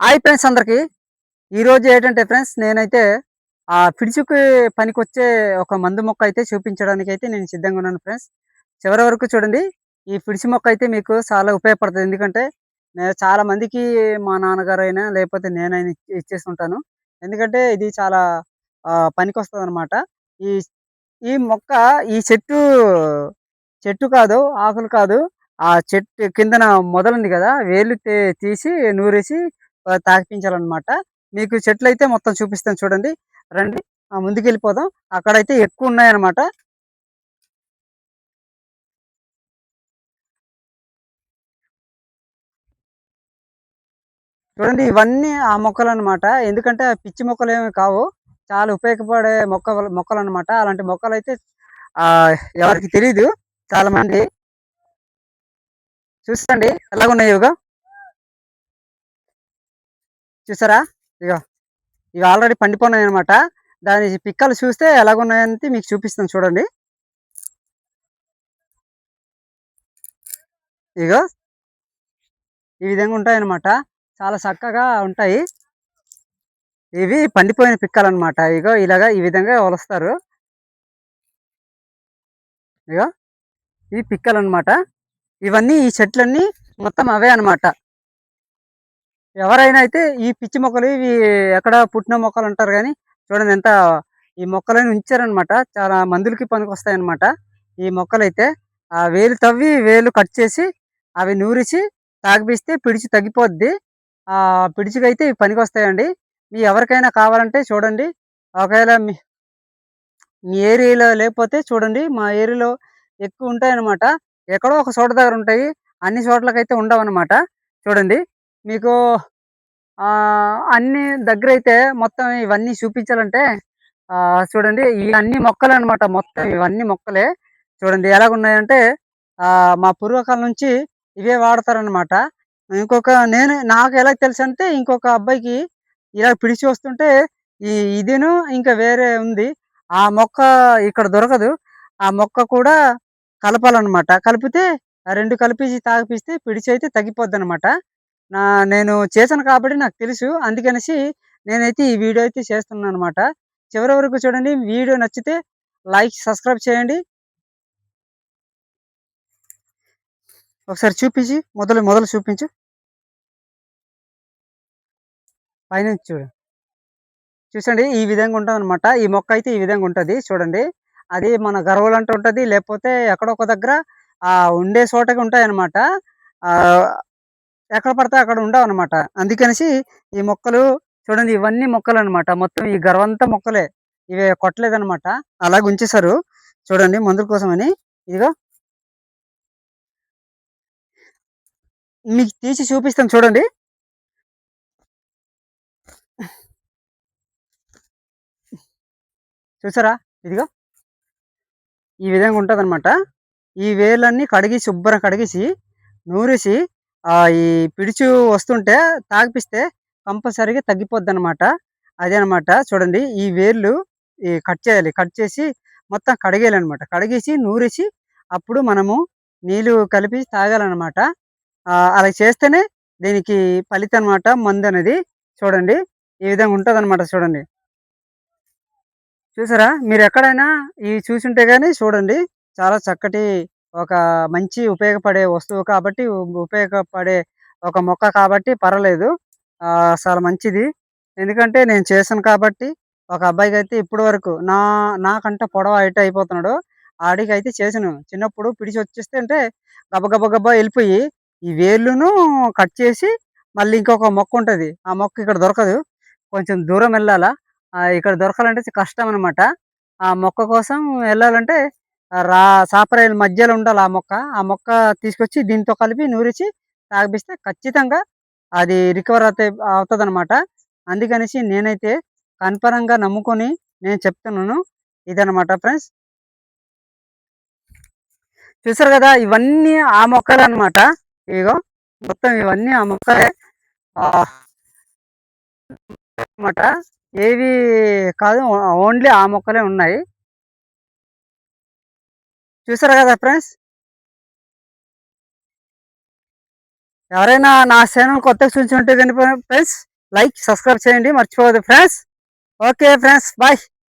Hi friends అందరికి. ఈరోజు ఏంటంటే ఫ్రెండ్స్ నేనైతే ఆ పిడిచుకి పనికొచ్చే ఒక మందు మొక్క అయితే చూపించడానికి అయితే నేను సిద్ధంగా ఉన్నాను ఫ్రెండ్స్. చివరి వరకు చూడండి ఈ పిడిచి మొక్క అయితే మీకు చాలా ఉపయోగపడుతుంది. ఎందుకంటే నేను చాలా మందికి మా నాన్నగారు అయినా లేకపోతే నేనైనా ఇచ్చేస్తుంటాను ఎందుకంటే ఇది చాలా పనికి వస్తుంది అనమాట ఈ ఈ మొక్క ఈ చెట్టు చెట్టు కాదు ఆకులు కాదు ఆ చెట్టు కిందన మొదలుంది కదా వేలు తీసి నూరేసి తాకిపించాలన్నమాట మీకు చెట్లు అయితే మొత్తం చూపిస్తాను చూడండి. రండి ముందుకెళ్ళిపోదాం. అక్కడైతే ఎక్కువ ఉన్నాయన్నమాట. చూడండి ఇవన్నీ ఆ మొక్కలు అనమాట ఎందుకంటే పిచ్చి మొక్కలు ఏమి కావు. చాలా ఉపయోగపడే మొక్క మొక్కలు అనమాట అలాంటి మొక్కలు అయితే ఎవరికి తెలియదు చాలా మంది. చూసండి ఎలాగున్నాయి యోగా చూసారా? ఇగో ఇవి ఆల్రెడీ పండిపోయినాయి అనమాట దాని పిక్కలు చూస్తే ఎలాగున్నాయంటే మీకు చూపిస్తాను చూడండి. ఇగో ఈ విధంగా ఉంటాయన్నమాట. చాలా చక్కగా ఉంటాయి. ఇవి పండిపోయిన పిక్కలు అనమాట ఇగో ఇలాగా ఈ విధంగా వలుస్తారు. ఇగో ఈ పిక్కలు అనమాట ఇవన్నీ ఈ చెట్లన్నీ మొత్తం అవే అనమాట ఎవరైనా అయితే ఈ పిచ్చి మొక్కలు ఇవి ఎక్కడ పుట్టిన మొక్కలు అంటారు కానీ చూడండి ఎంత ఈ మొక్కలని ఉంచారనమాట చాలా మందులకి పనికి వస్తాయన్నమాట ఈ మొక్కలు అయితే ఆ వేలు తవ్వి వేలు కట్ చేసి అవి నూరిసి తాగిపిస్తే పిడిచి తగ్గిపోద్ది. ఆ పిడిచికైతే ఇవి పనికి వస్తాయండి మీ ఎవరికైనా కావాలంటే చూడండి. ఒకవేళ మీ మీ ఏరియాలో లేకపోతే చూడండి. మా ఏరియాలో ఎక్కువ ఉంటాయన్నమాట. ఎక్కడో ఒక చోట దగ్గర ఉంటాయి. అన్ని చోట్లకైతే ఉండవన్నమాట. చూడండి. మీకు అన్ని దగ్గర అయితే మొత్తం ఇవన్నీ చూపించాలంటే చూడండి ఈ అన్ని మొక్కలు అనమాట మొత్తం ఇవన్నీ మొక్కలే. చూడండి ఎలాగున్నాయంటే మా పూర్వకాలం నుంచి ఇవే వాడతారనమాట. ఇంకొక నేను నాకు ఎలా తెలుసు అంటే ఇంకొక అబ్బాయికి ఇలా పిడిచి వస్తుంటే ఈ ఇదేను ఇంకా వేరే ఉంది. ఆ మొక్క ఇక్కడ దొరకదు. ఆ మొక్క కూడా కలపాలన్నమాట కలిపితే రెండు కలిపి తాగిపిస్తే పిడిచి అయితే తగ్గిపోద్ది అనమాట నా నేను చేశాను కాబట్టి నాకు తెలుసు. అందుకనేసి నేనైతే ఈ వీడియో అయితే చేస్తున్నాను అనమాట చివరి వరకు చూడండి. వీడియో నచ్చితే లైక్ సబ్స్క్రైబ్ చేయండి. ఒకసారి చూపించి మొదలు మొదలు చూపించు. పైన చూడు. చూసండి ఈ విధంగా ఉంటుంది అనమాట ఈ మొక్క అయితే ఈ విధంగా ఉంటుంది. చూడండి. అది మన గర్వలు అంటూ ఉంటుంది. లేకపోతే ఎక్కడొక దగ్గర ఆ ఉండే చోటకి ఉంటాయన్నమాట. ఎక్కడ పడితే అక్కడ ఉండవు అనమాట అందుకనేసి ఈ మొక్కలు చూడండి ఇవన్నీ మొక్కలు అనమాట మొత్తం ఈ గర్వంతా మొక్కలే. ఇవి కొట్టలేదనమాట అలాగ ఉంచేశారు చూడండి మందుల కోసమని. ఇదిగో. మీకు తీసి చూపిస్తాను చూడండి. చూసారా? ఇదిగో. ఈ విధంగా ఉంటుంది అనమాట ఈ వేలన్నీ కడిగి శుభ్రం కడిగేసి నూరేసి ఈ పిడుచు వస్తుంటే తాగిపిస్తే కంపల్సరీగా తగ్గిపోద్ది అనమాట అదే అనమాట చూడండి ఈ వేర్లు ఈ కట్ చేయాలి. కట్ చేసి మొత్తం కడిగేయాలన్నమాట. కడిగేసి నూరేసి అప్పుడు మనము నీళ్ళు కలిపి తాగాలన్నమాట. అలా చేస్తేనే దీనికి ఫలితం అనమాట మందు అనేది చూడండి ఈ విధంగా ఉంటుంది అనమాట చూడండి. చూసారా? మీరు ఎక్కడైనా ఇవి చూసుంటే కానీ చూడండి చాలా చక్కటి ఒక మంచి ఉపయోగపడే వస్తువు కాబట్టి ఉపయోగపడే ఒక మొక్క కాబట్టి పర్వాలేదు. చాలా మంచిది. ఎందుకంటే నేను చేశాను కాబట్టి ఒక అబ్బాయికి అయితే ఇప్పటి వరకు నా నాకంటే పొడవ హైట్ అయిపోతున్నాడు. ఆడికి అయితే చేసాను చిన్నప్పుడు పిడిచి వచ్చేస్తే అంటే గబ గబ గబ వెళ్ళిపోయి ఈ వేర్లును కట్ చేసి మళ్ళీ ఇంకొక మొక్క ఉంటుంది. ఆ మొక్క ఇక్కడ దొరకదు. కొంచెం దూరం వెళ్ళాలా? ఇక్కడ దొరకాలంటే కష్టం అనమాట ఆ మొక్క కోసం వెళ్ళాలంటే రా సాపరాయిల మధ్యలో ఉండాలి ఆ మొక్క. ఆ మొక్క తీసుకొచ్చి దీంతో కలిపి నూరిచి తాగిపిస్తే ఖచ్చితంగా అది రికవర్ అవుతాయి అవుతుంది అనమాట అందుకనేసి నేనైతే కన్ఫరంగా నమ్ముకొని నేను చెప్తున్నాను ఇదనమాట ఫ్రెండ్స్. చూసారు కదా ఇవన్నీ ఆ మొక్కలు అనమాట ఇగో మొత్తం ఇవన్నీ ఆ మొక్కలే. అనమాట ఏవి కాదు ఓన్లీ ఆ మొక్కలే ఉన్నాయి. చూసారు కదా ఫ్రెండ్స్? ఎవరైనా నా ఛానల్ కొత్తగా చూసి ఉంటే కానీ ఫ్రెండ్స్ లైక్ సబ్స్క్రైబ్ చేయండి. మర్చిపోవద్దు ఫ్రెండ్స్. Okay friends bye.